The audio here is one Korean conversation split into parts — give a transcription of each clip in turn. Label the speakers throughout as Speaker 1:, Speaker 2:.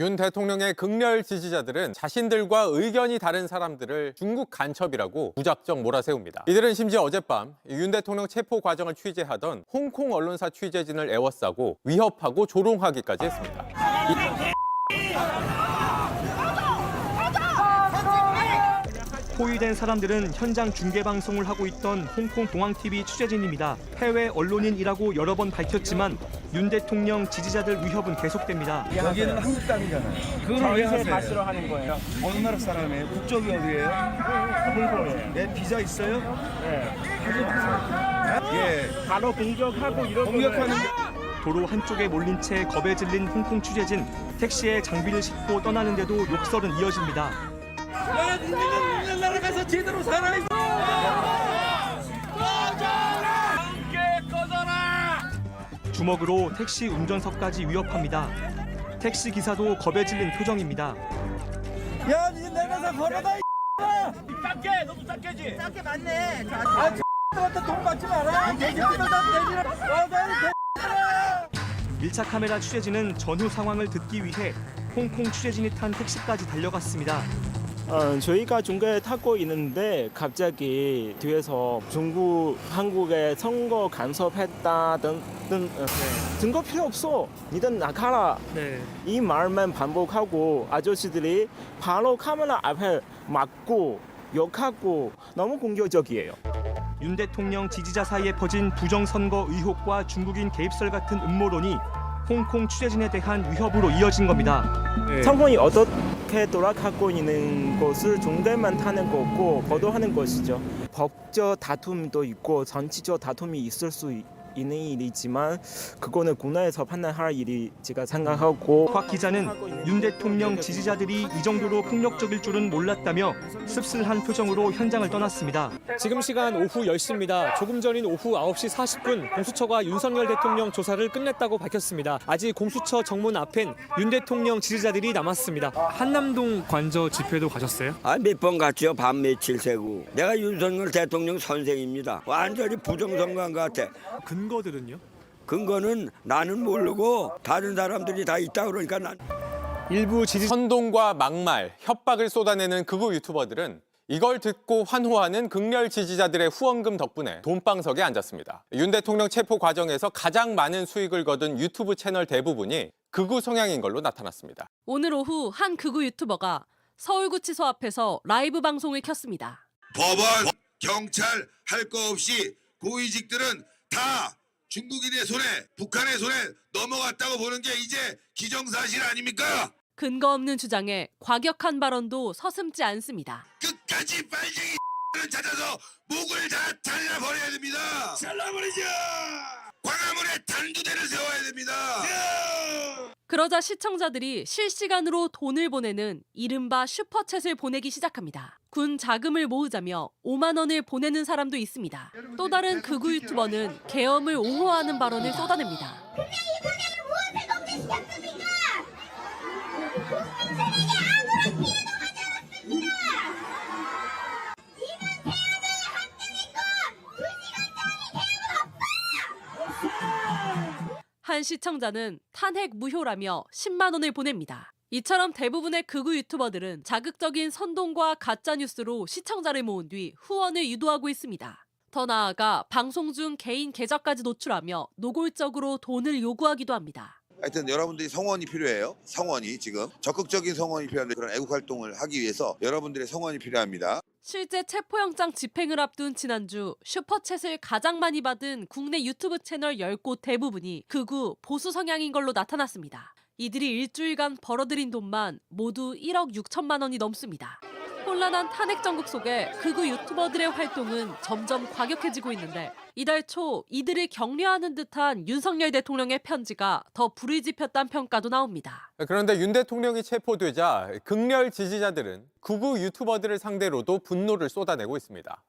Speaker 1: 윤 대통령의 극렬 지지자들은 자신들과 의견이 다른 사람들을 중국 간첩이라고 무작정 몰아세웁니다. 이들은 심지어 어젯밤 윤 대통령 체포 과정을 취재하던 홍콩 언론사 취재진을 애워싸고 위협하고 조롱하기까지 했습니다.
Speaker 2: 포위된 사람들은 현장 중계 방송을 하고 있던 홍콩 동아TV 취재진입니다. 해외 언론인이라고 여러 번 밝혔지만 윤 대통령 지지자들 위협은 계속됩니다.
Speaker 3: 여기는 한국 땅이잖아요. 그걸 왜 하세요? 다시로 하는 거예요. 어느 나라 사람이에요? 국적이 어디예요? 일본이에요. 네, 비자 있어요? 네. 하지 마세요. 예.
Speaker 4: 바로 공격하고 이런
Speaker 3: 공격하는 게
Speaker 2: 도로 한쪽에 몰린 채 겁에 질린 홍콩 취재진 택시에 장비를 싣고 떠나는데도 욕설은 이어집니다.
Speaker 3: 야, 니네 나라 가서 제대로 살아 있어.
Speaker 2: 주먹으로 택시 운전석까지 위협합니다. 택시 기사도 겁에 질린 표정입니다.
Speaker 3: 야, 니네 내려서 걸어다 이
Speaker 4: 작게 너무 작게지
Speaker 5: 작게 맞네. 자,
Speaker 3: X한테 돈 받지 마라. 개새끼들 다 내리라. 어, 나는 개새끼들아.
Speaker 2: 밀착 카메라 취재진은 전후 상황을 듣기 위해 홍콩 취재진이 탄 택시까지 달려갔습니다.
Speaker 6: 어, 저희가 중간에 타고 있는데 갑자기 뒤에서 중국 한국에 선거 간섭했다 등, 등 어, 증거 필요 없어 니들 나가라
Speaker 2: 네.
Speaker 6: 이 말만 반복하고 아저씨들이 바로 카메라 앞에 막고 욕하고 너무 공격적이에요.
Speaker 2: 윤 대통령 지지자 사이에 퍼진 부정선거 의혹과 중국인 개입설 같은 음모론이 홍콩 취재진에 대한 위협으로 이어진 겁니다.
Speaker 6: 상황이 어떻 게 돌아가고 있는 것을 중간만 타는 거고 보도하는 것이죠. 법적 다툼도 있고 정치적 다툼이 있을 수 있- 있는 일이지만 그거는 국내에서 판단할 일이 제가 생각하고
Speaker 2: 곽 기자는 윤 대통령 지지자들이 이 정도로 폭력적일 줄은 몰랐다며 씁쓸한 표정으로 현장을 떠났습니다.
Speaker 7: 지금 시간 오후 10시입니다. 조금 전인 오후 9시 40분 공수처가 윤석열 대통령 조사를 끝냈다고 밝혔습니다. 아직 공수처 정문 앞엔 윤 대통령 지지자들이 남았습니다. 한남동 관저 집회도 가셨어요?
Speaker 8: 아, 몇 번 갔죠. 밤 며칠 새고. 내가 윤석열 대통령 선생입니다. 완전히 부정선거한 것 같아.
Speaker 7: 근 거들은요?
Speaker 8: 근거는 나는 모르고 다른 사람들이 다 있다 그러니까 난
Speaker 7: 일부 지지
Speaker 1: 선동과 막말, 협박을 쏟아내는 극우 유튜버들은 이걸 듣고 환호하는 극렬 지지자들의 후원금 덕분에 돈방석에 앉았습니다. 윤 대통령 체포 과정에서 가장 많은 수익을 거둔 유튜브 채널 대부분이 극우 성향인 걸로 나타났습니다.
Speaker 9: 오늘 오후 한 극우 유튜버가 서울구치소 앞에서 라이브 방송을 켰습니다.
Speaker 10: 법원, 경찰 할 거 없이 고위직들은 다 중국인의 손에 북한의 손에 넘어갔다고 보는 게 이제 기정사실 아닙니까?
Speaker 9: 근거 없는 주장에 과격한 발언도 서슴지 않습니다.
Speaker 10: 끝까지 빨갱이 를 찾아서 목을 다 잘라버려야 됩니다. 잘라버리자. 광화문에 단두대를 세워야 됩니다.
Speaker 9: 그러자 시청자들이 실시간으로 돈을 보내는 이른바 슈퍼챗을 보내기 시작합니다. 군 자금을 모으자며 5만 원을 보내는 사람도 있습니다. 또 다른 극우 유튜버는 계엄을 옹호하는 발언을 쏟아냅니다. 한 시청자는 탄핵 무효라며 10만 원을 보냅니다. 이처럼 대부분의 극우 유튜버들은 자극적인 선동과 가짜 뉴스로 시청자를 모은 뒤 후원을 유도하고 있습니다. 더 나아가 방송 중 개인 계좌까지 노출하며 노골적으로 돈을 요구하기도 합니다.
Speaker 10: 하여튼 여러분들이 성원이 필요해요. 성원이 지금 적극적인 성원이 필요한데 그런 애국 활동을 하기 위해서 여러분들의 성원이 필요합니다.
Speaker 9: 실제 체포영장 집행을 앞둔 지난주 슈퍼챗을 가장 많이 받은 국내 유튜브 채널 10곳 대부분이 극우 보수 성향인 걸로 나타났습니다. 이들이 일주일간 벌어들인 돈만 모두 1억 6천만 원이 넘습니다. 혼란한 탄핵 정국 속에 극우 유튜버들의 활동은 점점 과격해지고 있는데 이달 초 이들을 격려하는 듯한 윤석열 대통령의 편지가 더 불을 지폈다는 평가도 나옵니다.
Speaker 1: 그런데 윤 대통령이 체포되자 극렬 지지자들은 극우 유튜버들을 상대로도 분노를 쏟아내고 있습니다.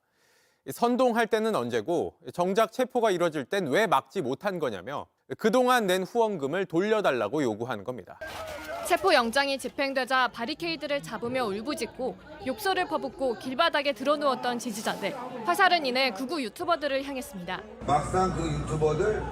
Speaker 1: 선동할 때는 언제고 정작 체포가 이뤄질 땐 왜 막지 못한 거냐며 그동안 낸 후원금을 돌려달라고 요구하는 겁니다.
Speaker 11: 체포 영장이 집행되자 바리케이드를 잡으며 울부짖고 욕설을 퍼붓고 길바닥에 드러누웠던 지지자들. 화살은 이내 극우 유튜버들을 향했습니다.
Speaker 10: 막상 그 유튜버들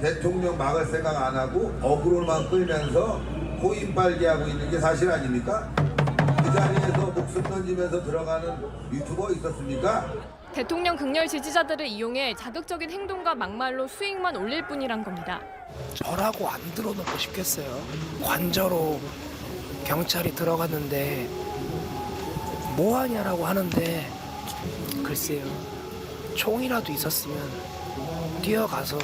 Speaker 10: 대통령 막을 생각 안 하고 어그로만 끌면서 고인발기하고 있는 게 사실 아닙니까? 그 자리에서 목숨 던지면서 들어가는 유튜버 있었습니까?
Speaker 11: 대통령 극렬 지지자들을 이용해 자극적인 행동과 막말로 수익만 올릴 뿐이란 겁니다.
Speaker 12: 저라고 안 들어놓고 싶겠어요. 관저로 경찰이 들어갔는데 뭐 하냐라고 하는데 글쎄요. 총이라도 있었으면 뛰어가서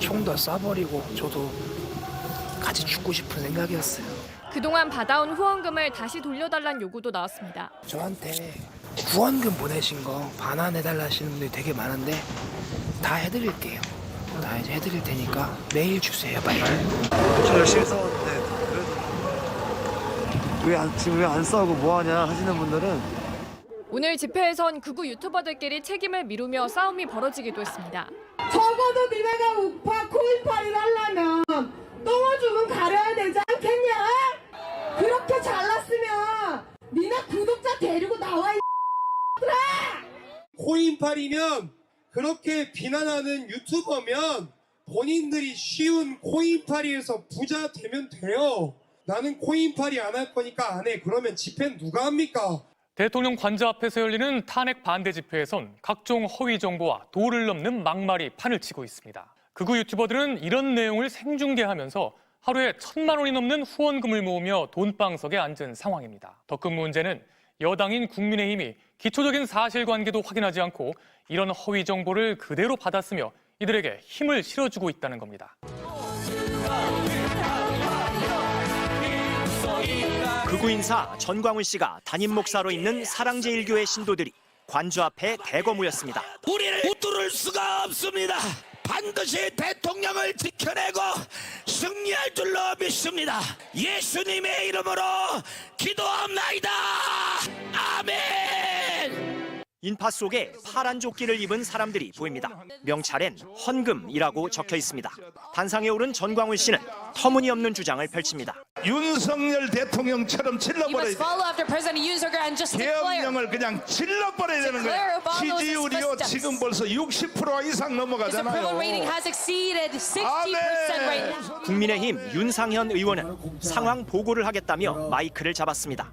Speaker 12: 총도 쏴버리고 저도 같이 죽고 싶은 생각이었어요.
Speaker 11: 그동안 받아온 후원금을 다시 돌려달란 요구도 나왔습니다.
Speaker 12: 저한테 구원금 보내신 거 반환해달라 하시는 분들이 되게 많은데 다 해드릴게요. 다 이제 해드릴 테니까 메일 주세요, 빨리.
Speaker 13: 저 열심히 싸웠는데 그래도 왜안 지금 왜 안 싸우고 뭐 하냐 하시는 분들은
Speaker 11: 오늘 집회에선 극우 유튜버들끼리 책임을 미루며 싸움이 벌어지기도 했습니다.
Speaker 14: 적어도 니네가 우파 코인팔이를 하려면 똥오줌은 가려야 되지 않겠냐? 그렇게 잘났으면 니네 구독자 데리고 나와 이
Speaker 15: 코인팔이면 그렇게 비난하는 유튜버면 본인들이 쉬운 코인팔이에서 부자 되면 돼요. 나는 코인팔이 안할 거니까 안 해. 그러면 집회는 누가 합니까?
Speaker 16: 대통령 관저 앞에서 열리는 탄핵 반대 집회에선 각종 허위 정보와 도를 넘는 막말이 판을 치고 있습니다. 극우 유튜버들은 이런 내용을 생중계하면서 하루에 천만 원이 넘는 후원금을 모으며 돈방석에 앉은 상황입니다. 더 큰 문제는 여당인 국민의힘이 기초적인 사실관계도 확인하지 않고 이런 허위 정보를 그대로 받았으며 이들에게 힘을 실어주고 있다는 겁니다.
Speaker 17: 극우 인사 전광훈 씨가 담임 목사로 있는 사랑제일교회 신도들이 관주 앞에 대거 모였습니다.
Speaker 8: 우리를 붙들을 수가 없습니다. 반드시 대통령을 지켜내고 승리할 줄로 믿습니다. 예수님의 이름으로 기도합나이다. 아멘.
Speaker 17: 인파 속에 파란 조끼를 입은 사람들이 보입니다. 명찰엔 헌금이라고 적혀 있습니다. 단상에 오른 전광훈 씨는 터무니없는 주장을 펼칩니다.
Speaker 10: 윤석열 대통령처럼 질러버려야 돼.
Speaker 11: after President Yoon Suk-yeol and just
Speaker 10: 계엄령을 그냥 질러버려야 되는 거예요. 지지율이요. 지금 벌써 60% 이상 넘어가잖아요.
Speaker 11: has exceeded 60%
Speaker 10: 아멘.
Speaker 11: now.
Speaker 17: 국민의힘 윤상현 의원은 상황 보고를 하겠다며 마이크를 잡았습니다.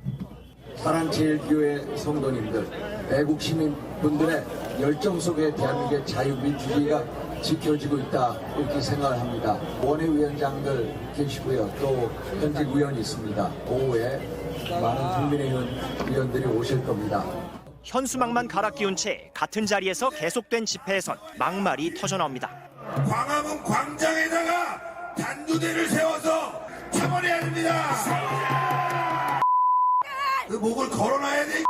Speaker 13: 사랑제일교회 성도님들, 애국 시민분들의 열정 속에 대한민국의 자유민주주의가 지켜지고 있다 이렇게 생각을 합니다. 원외위원장들 계시고요. 또 현직 의원이 있습니다. 오후에 많은 국민의힘 의원들이 오실 겁니다.
Speaker 17: 현수막만 갈아 끼운 채 같은 자리에서 계속된 집회에선 막말이 터져나옵니다.
Speaker 10: 광화문 광장에다가 단두대를 세워서 쳐버려야 됩니다. 그 목을 걸어놔야 돼.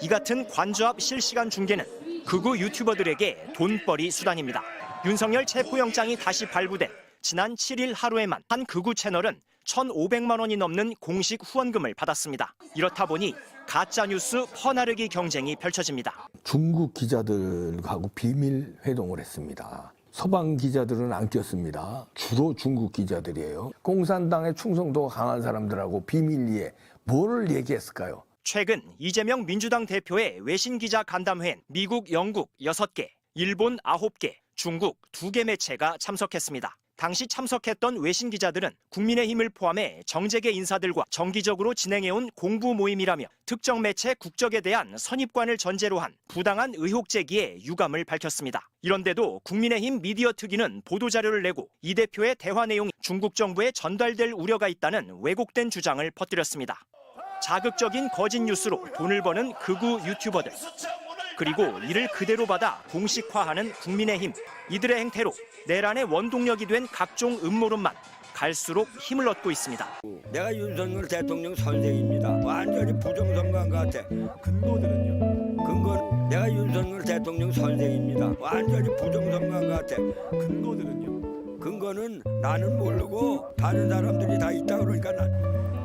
Speaker 17: 이 같은 관저 앞 실시간 중계는 극우 유튜버들에게 돈벌이 수단입니다. 윤석열 체포영장이 다시 발부된 지난 7일 하루에만 한 극우 채널은 1,500만 원이 넘는 공식 후원금을 받았습니다. 이렇다 보니 가짜 뉴스 퍼나르기 경쟁이 펼쳐집니다.
Speaker 13: 중국 기자들하고 비밀 회동을 했습니다. 서방 기자들은 안 꼈습니다. 주로 중국 기자들이에요. 공산당의 충성도가 강한 사람들하고 비밀리에 뭘 얘기했을까요?
Speaker 17: 최근 이재명 민주당 대표의 외신 기자 간담회엔 미국, 영국 6개, 일본 9개, 중국 2개 매체가 참석했습니다. 당시 참석했던 외신 기자들은 국민의힘을 포함해 정재계 인사들과 정기적으로 진행해온 공부 모임이라며 특정 매체 국적에 대한 선입관을 전제로 한 부당한 의혹 제기에 유감을 밝혔습니다. 이런데도 국민의힘 미디어 특위는 보도자료를 내고 이 대표의 대화 내용이 중국 정부에 전달될 우려가 있다는 왜곡된 주장을 퍼뜨렸습니다. 자극적인 거짓 뉴스로 돈을 버는 극우 유튜버들. 그리고 이를 그대로 받아 공식화하는 국민의힘. 이들의 행태로 내란의 원동력이 된 각종 음모론만 갈수록 힘을 얻고 있습니다.
Speaker 8: 내가 윤석열 대통령 선생입니다. 완전히 부정선거한 것 같아. 근거들은요? 근거 내가 윤석열 대통령 선생입니다. 완전히 부정선거한 것 같아. 근거들은요? 근거는 나는 모르고 다른 사람들이 다 있다 그러니까 난